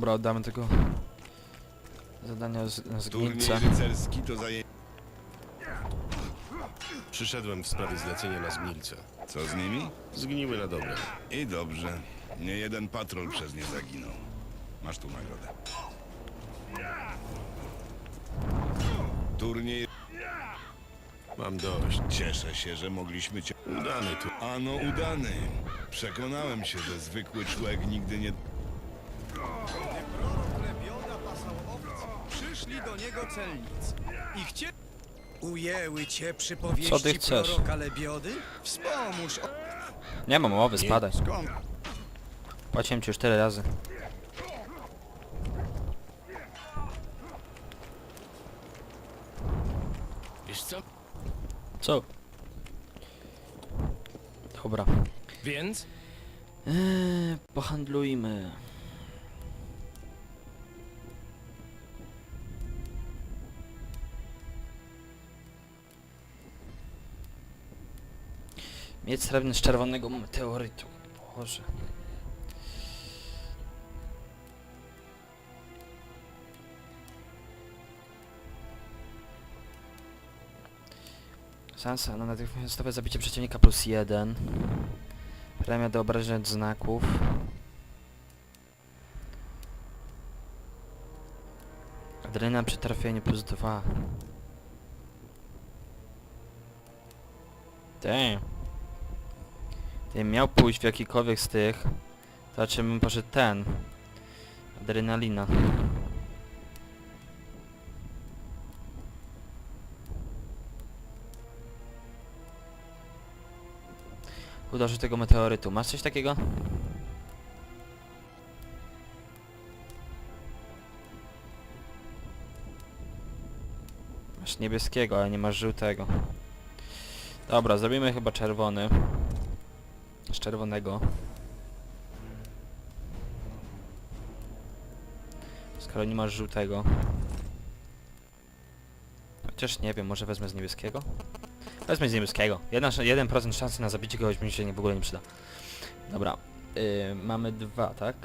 Dobra, oddamy tego zadania z, z Turniej Glińca. rycerski to zajęcie. Przyszedłem w sprawie zlecenia na zgnilce. Co z nimi? Zgniły na dobre. I dobrze. Nie jeden patrol przez nie zaginął. Masz tu nagrodę. Turniej... Mam dość. Cieszę się, że mogliśmy cię... Udany tu. Ano udany. Przekonałem się, że zwykły człowiek nigdy nie... do niego celnicy. I chcie... Ujęły cię przypowieści Co ty chcesz? proroka Lebiody? Wspomóż o... Nie mam mowy, spadaj. Skąd? Płaciłem ci już tyle razy. Wiesz co? Co? Dobra. Więc? Eee, pohandlujmy. Mieć srebrny z czerwonego meteorytu. Boże. Szansa na natychmiastowe zabicie przeciwnika plus jeden. Premia do obrażeń znaków. Adrenalina przy trafieniu plus 2. Damn. Miał pójść w jakikolwiek z tych, to raczej bym poszedł ten. Adrenalina. Uderzy tego meteorytu. Masz coś takiego? Masz niebieskiego, ale nie masz żółtego. Dobra, zrobimy chyba czerwony. Z czerwonego. Skoro nie masz żółtego. Chociaż nie wiem, może wezmę z niebieskiego? Wezmę z niebieskiego. Jedna, sz- 1% szansy na zabicie kogoś mi się nie, w ogóle nie przyda. Dobra. Yy, mamy dwa, tak?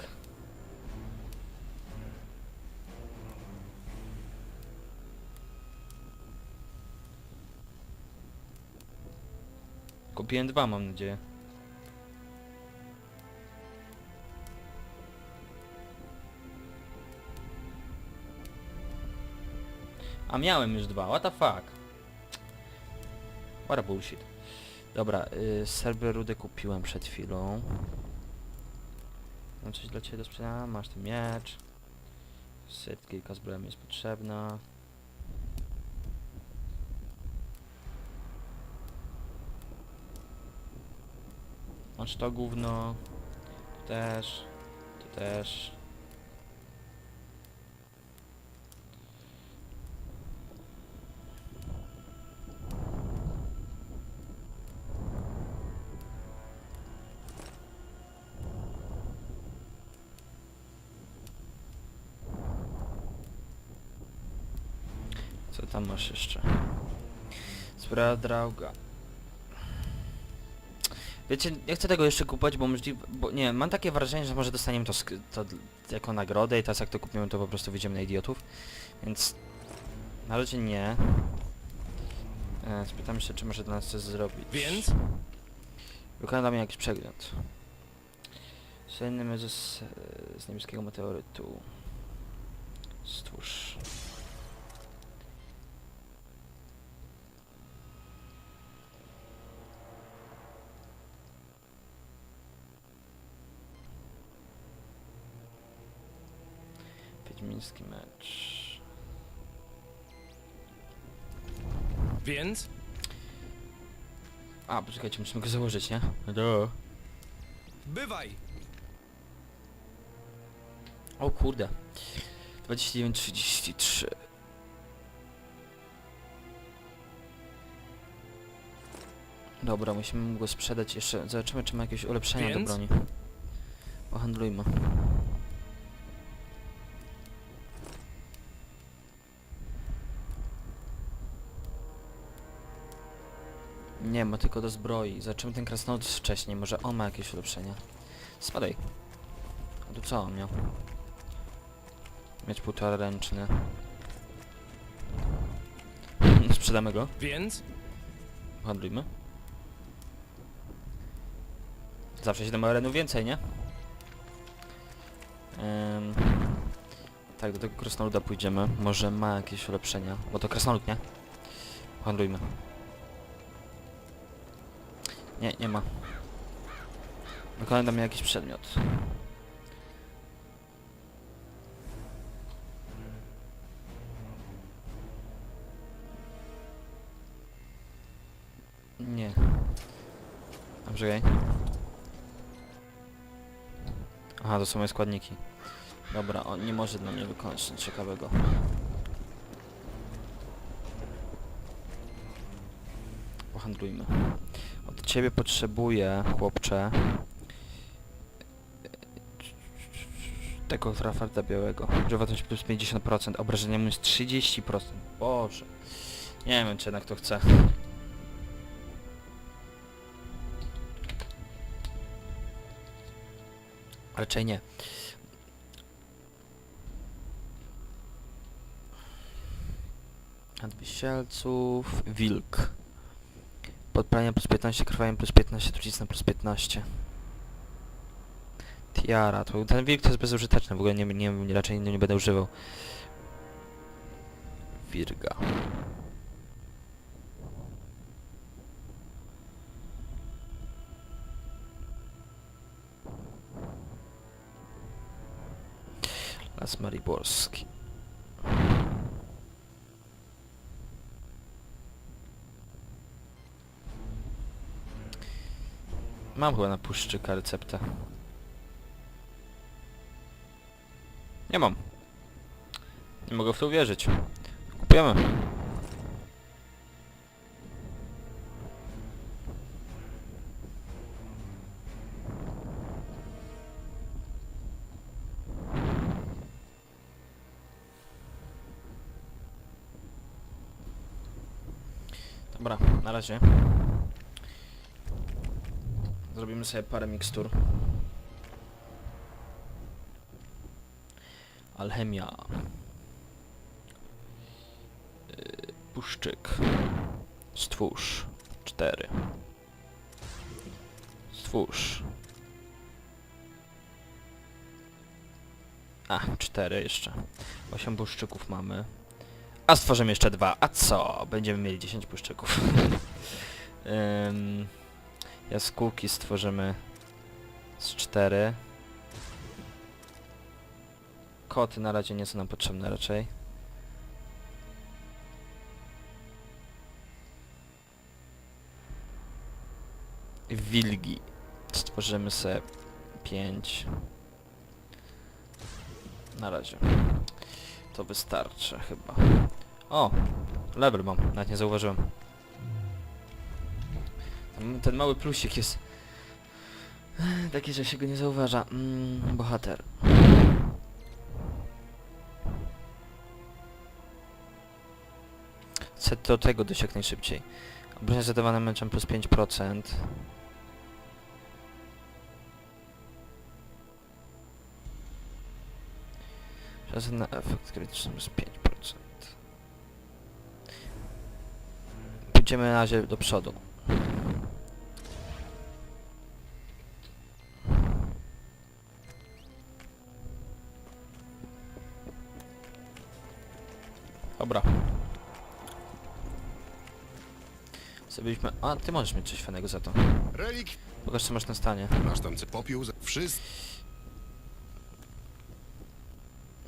Kupiłem dwa, mam nadzieję. A miałem już dwa, what the fuck? What a bullshit. Dobra, y, serwer rudy kupiłem przed chwilą. Mam coś dla Ciebie do sprzedania? Masz ten miecz. Set, kilka zbroi jest potrzebna. Masz to gówno. Tu też. Tu też. Co tam masz jeszcze? Sprawa drauga. Wiecie, nie chcę tego jeszcze kupować, bo możliwe, bo nie mam takie wrażenie, że może dostaniemy to, to jako nagrodę i teraz jak to kupimy, to po prostu wyjdziemy na idiotów. Więc na razie nie. E, spytam się, czy może dla nas coś zrobić. Więc? Wykonam mi jakiś przegląd. Silny mierze z, z niebieskiego meteorytu. Stwórz. Wiedźmiński mecz. Więc? A, poczekajcie, musimy go założyć, nie? Do. Bywaj! O kurde. 29.33. Dobra, musimy mu go sprzedać jeszcze. Zobaczymy, czy ma jakieś ulepszenia Więc? do broni. Pohandlujmy. Nie, ma tylko do zbroi. Zobaczymy ten krasnolud wcześniej, może on ma jakieś ulepszenia. Spadaj. A tu co on miał? Mieć półtora ręczny. Sprzedamy go. Więc? Handlujmy. Zawsze 7 arenów więcej, nie? Ym, tak, do tego krasnoluda pójdziemy. Może ma jakieś ulepszenia. Bo to krasnolud, nie? Handlujmy. Nie, nie ma. Wykonaj dla mnie jakiś przedmiot. Nie. A Poczekaj. Aha, to są moje składniki. Dobra, on nie może dla mnie wykonać ciekawego. Pohandlujmy. Od ciebie potrzebuję, chłopcze, tego trafarda białego. Żywotność plus 50%, obrażenia minus 30%. Boże. Nie wiem, czy jednak to chcę. Raczej nie. Od wisielców, wilk. Podpalenie plus 15, krwawienie plus 15, trucizna plus 15. Tiara, to ten wilk to jest bezużyteczny, w ogóle nie, nie, raczej nie, nie będę używał. Wirga. Las Mariborski. Mam chyba na puszczyka receptę. Nie mam. Nie mogę w to uwierzyć. Kupujemy. Dobra, na razie. Zrobimy sobie parę mikstur. Alchemia. Yy, puszczyk. Stwórz. Cztery. Stwórz. A, cztery jeszcze. Osiem puszczyków mamy. A stworzymy jeszcze dwa. A co? Będziemy mieli 10 puszczyków. Ym, jaskółki stworzymy z cztery. Koty na razie nie są nam potrzebne raczej. Wilgi. Stworzymy sobie 5. Na razie. To wystarczy chyba. O! Level mam, nawet nie zauważyłem. Ten, mały plusik jest... Taki, że się go nie zauważa. Mm, bohater. Chcę do tego dojść jak najszybciej. Obrażenia zadawane meczem plus 5%. Czas na efekt krytyczny plus 5%. Pójdziemy na razie do przodu. Dobra. Zrobiliśmy... A, ty możesz mieć coś fajnego za to. Relik! Pokaż co masz na stanie. Masz tam cy- popiół? za- Wszystko.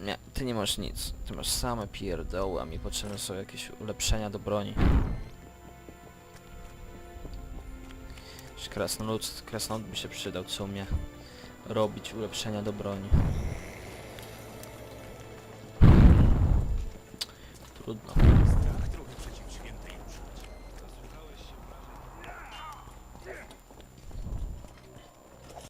Nie, ty nie masz nic. Ty masz same pierdoły, a mi potrzebne są jakieś ulepszenia do broni. Krasnolud, krasnolud by się przydał, co umie robić ulepszenia do broni. Trudno.